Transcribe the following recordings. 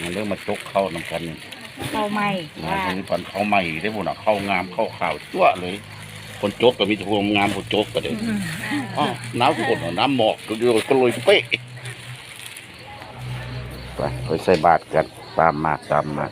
มันเรื่องมาจกเข้านำกันนี่เข้าไม่งาว่านนี้พันเข้าใหม่ได้บุญอะเข้างามเข้าข่าวชั่วเลย คนจกก็มีแต่ความงามคนจกก็เด้ออ๋อน้ำฝนน้ำหมอกก็โยก็ลอยเป๊ะไปไปใส่บาตรกันตามมาตามมา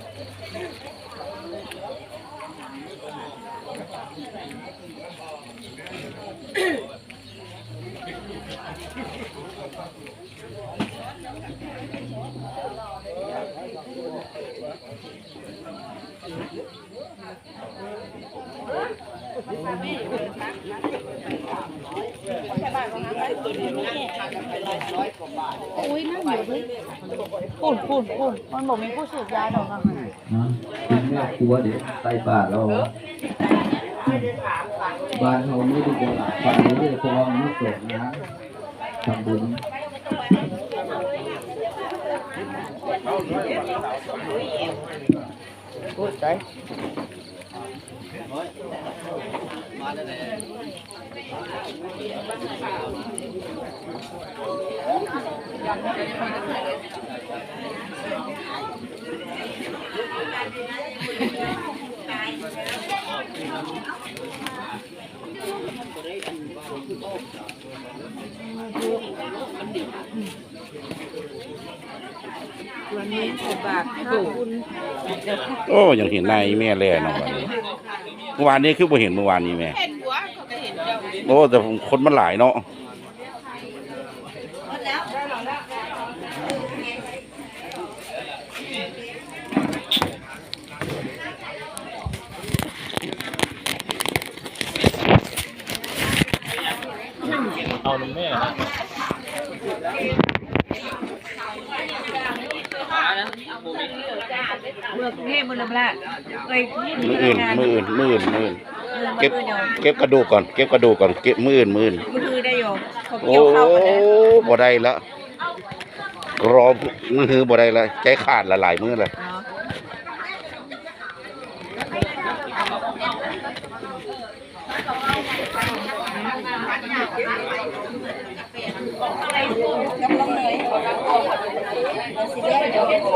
อุ้ยนั่งอยู่ด้วยปุ่นปุ่นปุ่นมันบอกมีผู้สูบยาดอกอะค่ะนะเป็นแม่ครัวเดี๋ยวใส่าเรา บ้านเขาไม่ได้จะฝันไม่ได้เพราะว่ามันไม่สดนะทำบุญพูดไป วันนี้ใส่บาตรข้าวบุญโอ้ยังเห็นนายแม่แล่เนาะวันนี้ มื่อวานนี้คือบ่เห็นเมื่อวานนี้แม่ เห็นหัวเขาก็เห็นเจ้าโอ้แต่คนมันหลายเนาะ มื่อกรุงเทพมันลำละเคยที่มืออื่นมืออื่นมืออื่นมืออื่นเก็เก็บบมือเก็บกระดูกก่อนเก็บกระดูกก่อนเก็บมืออื่นมืออื่นมือได้อยู่เขาโอ้เกี่ยวเข้ากันเลยบ่ได้ละรอมือถือบ่ได้ละใจขาดละหลายมือเลยเน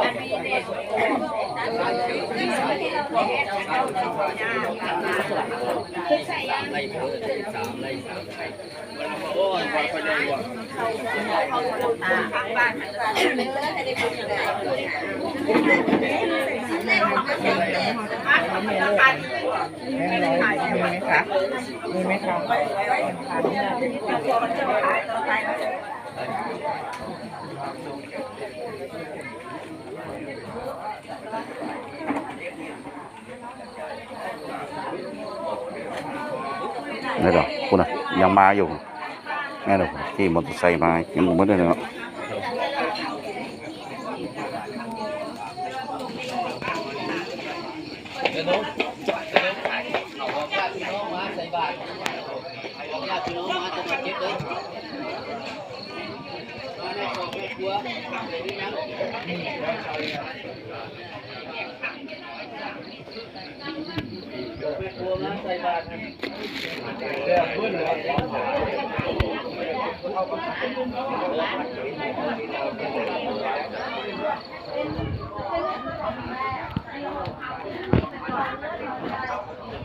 า มีไหมครับมีไหมครับ นี่ดอกคุณน่ะยังมาอยู่แม่ดอกขี่มอเตอร์ไซค์มายังบ่ได้เนาะ เเป็นตัวน่าใสบานแต่ขึ้นหรือเปล่า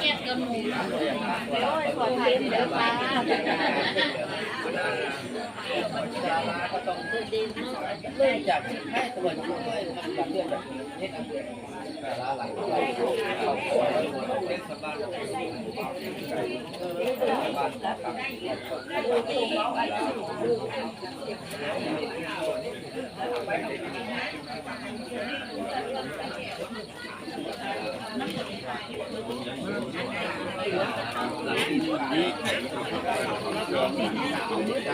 เก็บกระหมูขอถ่ายเดี๋ยว ค่ะ เ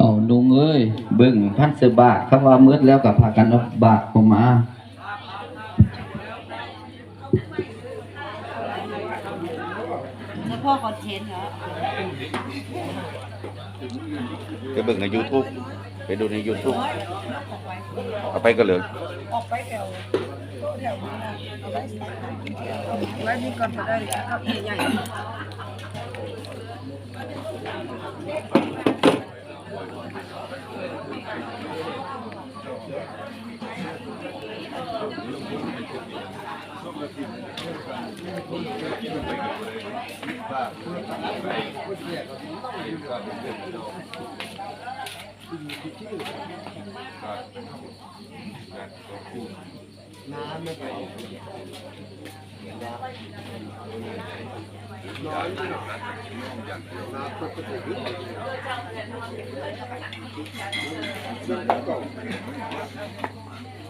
อาลุงเอ้ยเบิ่งพันเสบาทคำว่ามืดแล้วกับพากันเอาบาทผมมาแล้วพ่อคอนเทนต์เหรอ ไปเบิ่งใน YouTube ไปดูใน YouTube เอาไปก็เลย ออกไปแถวแถวนี้นะเอาไว้ไว้นี่ก่อนก็ได้ครับใหญ่ น้ำไม่ไปน้อยหน่อยน้ำปกตินิดหน่อยน้ำปกติ